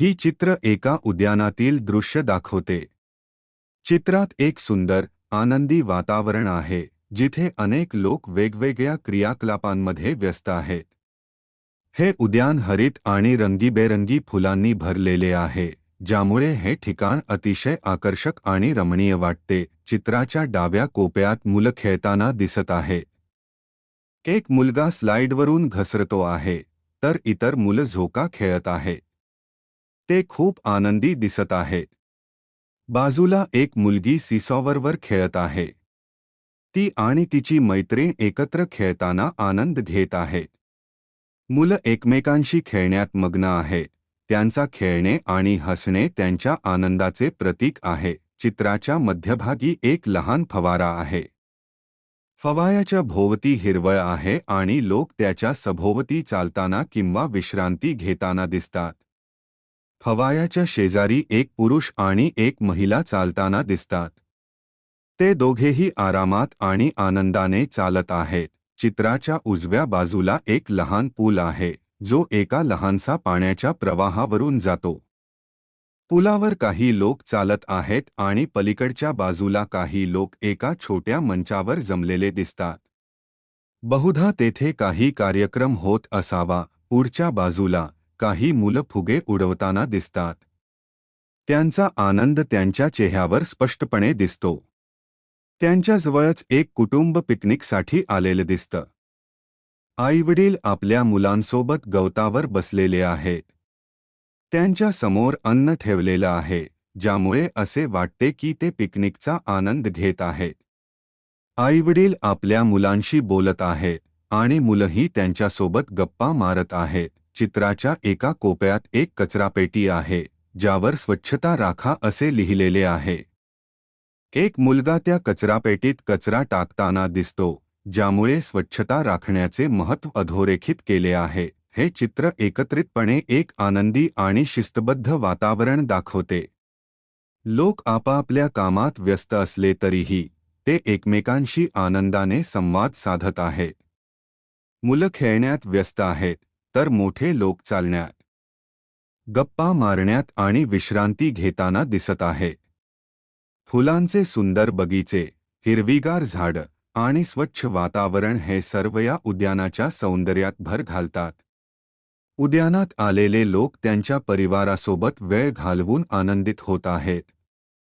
ही चित्र एका उद्यानातील दृश्य दाखवते. चित्रात एक सुंदर, आनंदी वातावरण आहे, जिथे अनेक लोक वेगवेगळ्या क्रियाकलापांमध्ये व्यस्त आहेत. हे उद्यान हरित आणि रंगीबेरंगी फुलांनी भरलेले आहे, ज्यामुळे हे ठिकाण अतिशय आकर्षक आणि रमणीय वाटते. चित्राच्या डाव्या कोपऱ्यात मुलं खेळताना दिसत आहे. एक मुलगा स्लाइडवरून घसरतो आहे, तर इतर मुलं झोका खेळत आहे. ते खूप आनंदी दिसत आहे. बाजूला एक मुलगी सिसॉवरवर खेळत आहे. ती आणि तिची मैत्रीण एकत्र खेळताना आनंद घेत आहे. मुलं एकमेकांशी खेळण्यात मग्न आहे. त्यांचा खेळणे आणि हसणे त्यांच्या आनंदाचे प्रतीक आहे. चित्राच्या मध्यभागी एक लहान फवारा आहे. फवायाच्या भोवती हिरवळ आहे आणि लोक त्याच्या सभोवती चालताना किंवा विश्रांती घेताना दिसतात. फवायाच्या शेजारी एक पुरुष आणि एक महिला चालताना दिसतात. ते दोघेही आरामात आणि आनंदाने चालत आहेत. चित्राच्या उजव्या बाजूला एक लहान पूल आहे जो एका लहानसा पाण्याच्या प्रवाहावरून जातो. पुलावर काही लोक चालत आहेत आणि पलीकडच्या बाजूला काही लोक एका छोट्या मंचावर जमलेले दिसतात. बहुधा तेथे काही कार्यक्रम होत असावा पुढच्या बाजूला काही मुलं फुगे उडवताना दिसतात. त्यांचा आनंद त्यांच्या चेहऱ्यावर स्पष्टपणे दिसतो. त्यांच्याजवळच एक कुटुंब पिकनिकसाठी आलेलं दिसतं. आईवडील आपल्या मुलांसोबत गवतावर बसलेले आहेत. त्यांच्यासमोर अन्न ठेवलेलं आहे ज्यामुळे असे वाटते की ते पिकनिकचा आनंद घेत आहेत. आईवडील आपल्या मुलांशी बोलत आहेत आणि मुलंही त्यांच्यासोबत गप्पा मारत आहेत. चित्राच्या एका कोपऱ्यात एक कचरापेटी आहे ज्यावर स्वच्छता राखा असे लिहिलेले आहे. एक मुलगा त्या कचरापेटीत कचरा टाकताना दिसतो ज्यामुळे स्वच्छता राखण्याचे महत्त्व अधोरेखित केले आहे. हे चित्र एकत्रितपणे एक आनंदी आणि शिस्तबद्ध वातावरण दाखवते. लोक आपापल्या कामात व्यस्त असले तरीही ते एकमेकांशी आनंदाने संवाद साधत आहेत. मुलं खेळण्यात व्यस्त आहेत तर मोठे लोक चालण्यात गप्पा मारण्यात आणि विश्रांती घेताना दिसत आहे. फुलांचे सुंदर बगीचे हिरवीगार झाडं आणि स्वच्छ वातावरण हे सर्व या उद्यानाच्या सौंदर्यात भर घालतात. उद्यानात आलेले लोक त्यांच्या परिवारासोबत वेळ घालवून आनंदित होत आहेत.